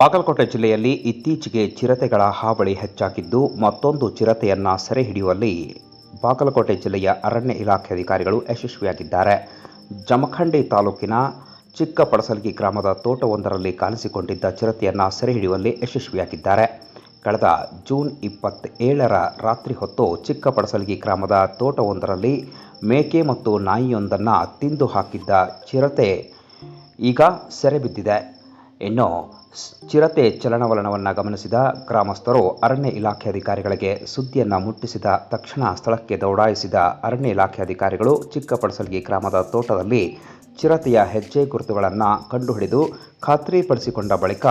ಬಾಗಲಕೋಟೆ ಜಿಲ್ಲೆಯಲ್ಲಿ ಇತ್ತೀಚೆಗೆ ಚಿರತೆಗಳ ಹಾವಳಿ ಹೆಚ್ಚಾಗಿದ್ದು ಮತ್ತೊಂದು ಚಿರತೆಯನ್ನ ಸೆರೆ ಹಿಡಿಯುವಲ್ಲಿ ಬಾಗಲಕೋಟೆ ಜಿಲ್ಲೆಯ ಅರಣ್ಯ ಇಲಾಖೆ ಅಧಿಕಾರಿಗಳು ಯಶಸ್ವಿಯಾಗಿದ್ದಾರೆ. ಜಮಖಂಡಿ ತಾಲೂಕಿನ ಚಿಕ್ಕ ಪಡಸಲ್ಗಿ ಗ್ರಾಮದ ತೋಟವೊಂದರಲ್ಲಿ ಕಾಣಿಸಿಕೊಂಡಿದ್ದ ಚಿರತೆಯನ್ನ ಸೆರೆ ಹಿಡಿಯುವಲ್ಲಿ ಯಶಸ್ವಿಯಾಗಿದ್ದಾರೆ. ಕಳೆದ ಜೂನ್ ಇಪ್ಪತ್ತೇಳರ ರಾತ್ರಿ ಹೊತ್ತು ಚಿಕ್ಕ ಪಡಸಲ್ಗಿ ಗ್ರಾಮದ ತೋಟವೊಂದರಲ್ಲಿ ಮೇಕೆ ಮತ್ತು ನಾಯಿಯೊಂದನ್ನು ತಿಂದು ಹಾಕಿದ್ದ ಚಿರತೆ ಈಗ ಸೆರೆ ಬಿದ್ದಿದೆ. ಇನ್ನು ಚಿರತೆ ಚಲನವಲನವನ್ನು ಗಮನಿಸಿದ ಗ್ರಾಮಸ್ಥರು ಅರಣ್ಯ ಇಲಾಖೆ ಅಧಿಕಾರಿಗಳಿಗೆ ಸುದ್ದಿಯನ್ನು ಮುಟ್ಟಿಸಿದ ತಕ್ಷಣ ಸ್ಥಳಕ್ಕೆ ದೌಡಾಯಿಸಿದ ಅರಣ್ಯ ಇಲಾಖೆ ಅಧಿಕಾರಿಗಳು ಚಿಕ್ಕಪಡಸಲ್ಗಿ ಗ್ರಾಮದ ತೋಟದಲ್ಲಿ ಚಿರತೆಯ ಹೆಜ್ಜೆ ಗುರುತುಗಳನ್ನು ಕಂಡುಹಿಡಿದು ಖಾತ್ರಿಪಡಿಸಿಕೊಂಡ ಬಳಿಕ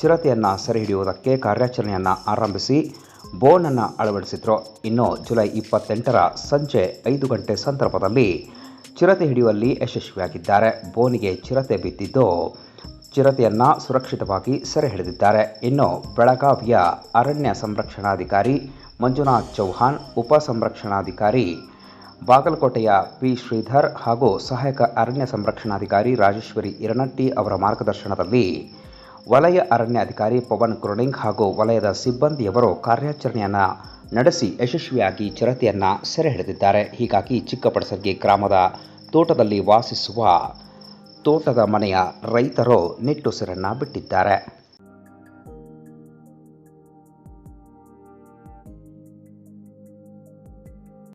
ಚಿರತೆಯನ್ನು ಸೆರೆ ಹಿಡಿಯುವುದಕ್ಕೆ ಕಾರ್ಯಾಚರಣೆಯನ್ನು ಆರಂಭಿಸಿ ಬೋನನ್ನು ಅಳವಡಿಸಿದ್ರು. ಇನ್ನು ಜುಲೈ ಇಪ್ಪತ್ತೆಂಟರ ಸಂಜೆ ಐದು ಗಂಟೆ ಸಂದರ್ಭದಲ್ಲಿ ಚಿರತೆ ಹಿಡಿಯುವಲ್ಲಿ ಯಶಸ್ವಿಯಾಗಿದ್ದಾರೆ. ಬೋನಿಗೆ ಚಿರತೆ ಬಿದ್ದಿದ್ದು ಚಿರತೆಯನ್ನು ಸುರಕ್ಷಿತವಾಗಿ ಸೆರೆ ಹಿಡಿದಿದ್ದಾರೆ ಇನ್ನು ಬೆಳಗಾವಿಯ ಅರಣ್ಯ ಸಂರಕ್ಷಣಾಧಿಕಾರಿ ಮಂಜುನಾಥ್ ಚೌಹಾನ್ ಉಪ ಸಂರಕ್ಷಣಾಧಿಕಾರಿ ಬಾಗಲಕೋಟೆಯ ಪಿ. ಶ್ರೀಧರ್ ಹಾಗೂ ಸಹಾಯಕ ಅರಣ್ಯ ಸಂರಕ್ಷಣಾಧಿಕಾರಿ ರಾಜೇಶ್ವರಿ ಇರನಟ್ಟಿ ಅವರ ಮಾರ್ಗದರ್ಶನದಲ್ಲಿ ವಲಯ ಅರಣ್ಯ ಅಧಿಕಾರಿ ಪವನ್ ಕ್ರೋನಿಂಗ್ ಹಾಗೂ ವಲಯದ ಸಿಬ್ಬಂದಿಯವರು ಕಾರ್ಯಾಚರಣೆಯನ್ನು ನಡೆಸಿ ಯಶಸ್ವಿಯಾಗಿ ಚಿರತೆಯನ್ನು ಸೆರೆ ಹಿಡಿದಿದ್ದಾರೆ ಹೀಗಾಗಿ ಚಿಕ್ಕಪಡಸರ್ಗಿ ಗ್ರಾಮದ ತೋಟದಲ್ಲಿ ವಾಸಿಸುವ ತೋಟದ ಮನೆಯ ರೈತರು ನಿಟ್ಟುಸಿರನ್ನ ಬಿಟ್ಟಿದ್ದಾರೆ.